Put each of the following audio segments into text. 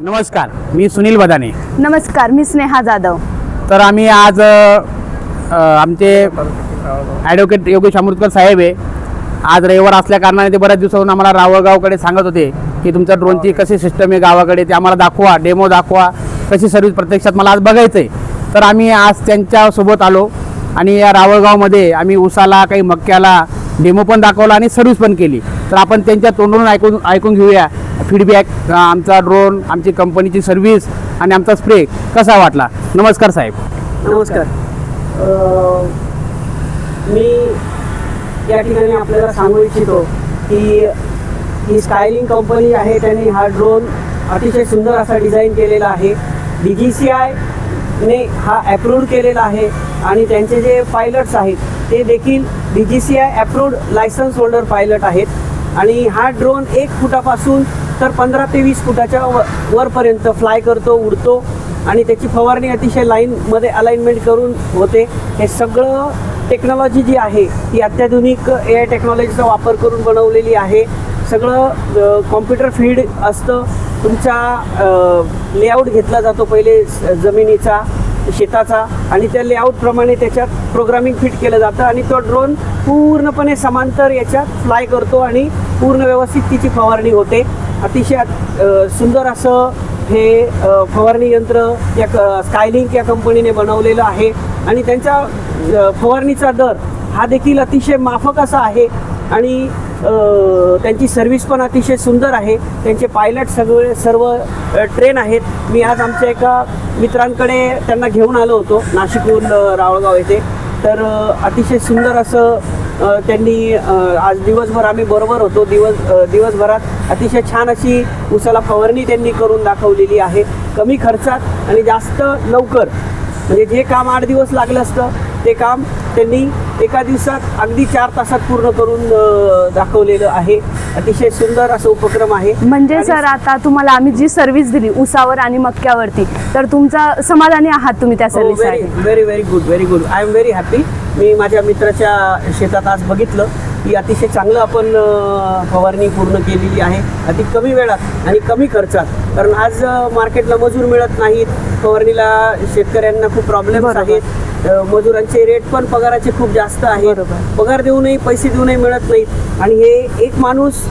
नमस्कार मी सुनील बदाने. नमस्कार मी स्नेहा जाधव. तर आम्ही आज अ, आमचे ॲडव्होकेट योगेश अमृतकर साहेब आहे. आज रविवार असल्या कारणाने ते बऱ्याच दिवसातून आम्हाला रावळगावकडे सांगत होते की तुमच्या ड्रोनची कशी सिस्टम आहे गावाकडे ते आम्हाला दाखवा डेमो दाखवा कशी सर्व्हिस प्रत्यक्षात मला आज बघायचं आहे तर आम्ही आज त्यांच्यासोबत आलो आणि या रावळगावमध्ये आम्ही उसाला काही मक्याला डेमो पण दाखवला आणि सर्व्हिस पण केली. तर आपण त्यांच्या तोंडून ऐकून ऐकून घेऊया. फीडबॅक आमचा ड्रोन आमची कंपनीची सर्व्हिस आणि आमचा स्प्रे कसा वाटला? नमस्कार साहेब. नमस्कार. मी या ठिकाणी आपल्याला सांगू इच्छितो की ही स्कायलिंग कंपनी आहे त्यांनी हा ड्रोन अतिशय सुंदर असा डिझाईन केलेला आहे. डी जी सी आयने हा अप्रूव्ह केलेला आहे आणि त्यांचे जे पायलट्स आहेत ते देखील D G C I approved licence holder pilot आहेत. आणि हा ड्रोन एक फुटापासून तर पंधरा ते वीस फुटाच्या व वरपर्यंत फ्लाय करतो उडतो. आणि त्याची फवारणी अतिशय लाईनमध्ये अलाइनमेंट करून होते. हे सगळं टेक्नॉलॉजी जी आहे ती अत्याधुनिक ए आय टेक्नॉलॉजीचा वापर करून बनवलेली आहे. सगळं कॉम्प्युटर फीड असतं. तुमचा लेआउट घेतला जातो पहिले स- जमिनीचा. शेताचा आणि त्या लेआउटप्रमाणे त्याच्यात प्रोग्रामिंग फिट केलं जातं आणि तो ड्रोन पूर्णपणे समांतर याच्यात फ्लाय करतो आणि पूर्ण व्यवस्थित तिची फवारणी होते. अतिशय सुंदर असं हे फवारणी यंत्र या क स्कायलिंक या कंपनीने बनवलेलं आहे. आणि त्यांचा फवारणीचा दर हा देखील अतिशय माफक असा आहे. आणि त्यांची सर्व्हिस पण अतिशय सुंदर आहे. त्यांचे पायलट सगळे सर्व ट्रेन आहेत. मी आज आमच्या एका मित्रांकडे त्यांना घेऊन आलो होतो नाशिकहून रावळगाव येथे. तर अतिशय सुंदर असं त्यांनी आज दिवसभर आम्ही बरोबर होतो. दिवस दिवसभरात अतिशय छान अशी उसाला फवारणी त्यांनी करून दाखवलेली आहे. कमी खर्चात आणि जास्त लवकर. म्हणजे जे काम आठ दिवस लागलं असतं ते काम त्यांनी एका दिवसात अगदी चार तासात पूर्ण करून दाखवलेलं आहे. अतिशय सुंदर असं उपक्रम आहे. म्हणजे सर आता तुम्हाला आम्ही जी सर्व्हिस दिली उसावर आणि मक्यावरती तर तुमचा समाधानी आहात तुम्ही त्या very सर्व्हिससाठी very very good very good I am very happy मी माझ्या मित्राच्या शेतात आज बघितलं. की अतिशय चांगलं आपण फवारणी पूर्ण केलेली आहे. अति कमी वेळात आणि कमी खर्चात. कारण आज मार्केटला मजूर मिळत नाहीत. फवारणीला शेतकऱ्यांना खूप प्रॉब्लेम्स बरोबर. आहेत. मजुरांचे रेट पण पगाराचे खूप जास्त आहेत. पगार देऊनही पैसे देऊनही मिळत नाहीत. आणि हे एक माणूस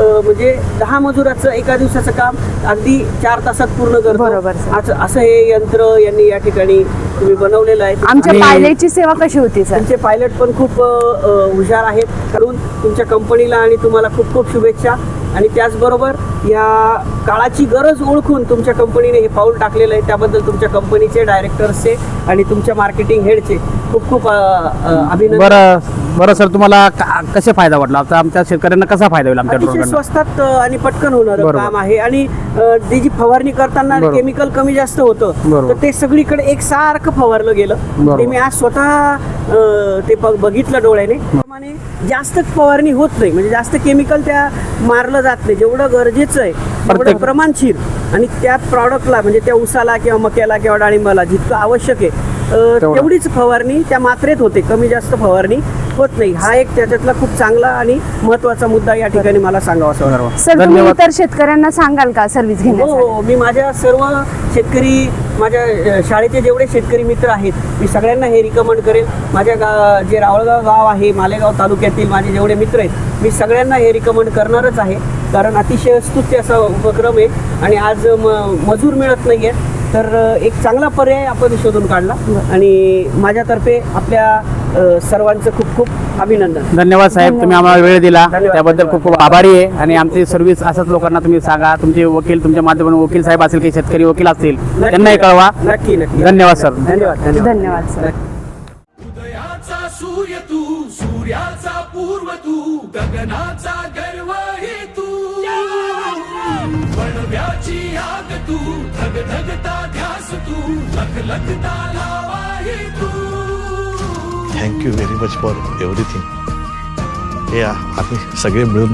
म्हणजे दहा मजुराचं एका दिवसाचं काम अगदी चार तासात पूर्ण करतो. बरोबर, सर. असं असं हे यंत्र यांनी या ठिकाणी तुम्ही बनवलेलं आहे. आमच्या आणि- पायलटची सेवा कशी होती सर? त्यांचे पायलट पण खूप अ, अ, हुशार आहेत. कारण तुमच्या कंपनीला आणि तुम्हाला खूप खूप शुभेच्छा. आणि त्याचबरोबर या काळाची गरज ओळखून तुमच्या कंपनीने हे पाऊल टाकलेलं आहे. त्याबद्दल तुमच्या कंपनीचे डायरेक्टर्सचे आणि तुमच्या मार्केटिंग हेडचे खूप खूप अ, अ, अभिनंदन. बरं. बरं सर तुम्हाला का- कसे फायदा वाटला? आता आमच्या शेतकऱ्यांना कसा फायदा होईल आमच्या अतिशय स्वस्तात अ, आणि पटकन होणारं बरोबर. काम आहे. आणि अ, त्याची फवारणी करताना बरोबर. केमिकल कमी जास्त होतं बरोबर. तर ते सगळीकडे एकसारखं फवारलं गेलं. बरोबर. ते मी आज स्वतः अ, ते बघ- बघितलं डोळ्याने. त्याप्रमाणे जास्त फवारणी होत नाही. म्हणजे जास्त केमिकल त्या मारलं जात नाही. जेवढं गरजेचं आहे तेवढं प्रत्येक- प्रमाणशीर. आणि त्या प्रॉडक्टला म्हणजे त्या उसाला किंवा मक्याला किंवा डाळिंबाला जितकं आवश्यक आहे अ, तेवढं. तेवढीच फवारणी त्या मात्रेत होते कमी जास्त फवारणी होत नाही हा एक त्याच्यातला खूप चांगला आणि महत्त्वाचा मुद्दा या ठिकाणी मला सांगावा असं वाटतं. बरोबर. सर तुम्ही धन्यवाद इतर शेतकऱ्यांना सांगाल का सर्व्हिस हो घेण्यासाठी हो मी माझ्या सर्व शेतकरी माझ्या अ, शाळेचे जेवढे शेतकरी मित्र आहेत मी सगळ्यांना हे रिकमेंड करेन माझ्या गा जे रावळगाव गाव आहे मालेगाव तालुक्यातील माझे जेवढे मित्र आहेत मी सगळ्यांना हे रिकमेंड करणारच आहे कारण अतिशय स्तुत्य असा उपक्रम आहे आणि आज म मजूर मिळत नाही आहे तर एक चांगला पर्याय आपण शोधून काढला आणि माझ्यातर्फे आपल्या सर्वांचं खूप खूप अभिनंदन. धन्यवाद साहेब तुम्ही आम्हाला वेळ दिला. त्याबद्दल खूप खूप आभारी आहे आणि आमची सर्व्हिस असंच लोकांना तुम्ही सांगा. तुमचे वकील तुमच्या माध्यमातून वकील साहेब असतील काही शेतकरी वकील असतील त्यांनाही कळवा. नक्की नक्की. धन्यवाद सर धन्यवाद धन्यवाद. सर सूर्य तू सूर्याचा पूर्व तू गगनाचा गर्व हे तू. आग तू धगधगता ध्यास तू लखलखता लावा हे तू thank you very much for everything हे आ- आम्ही सगळे मिळून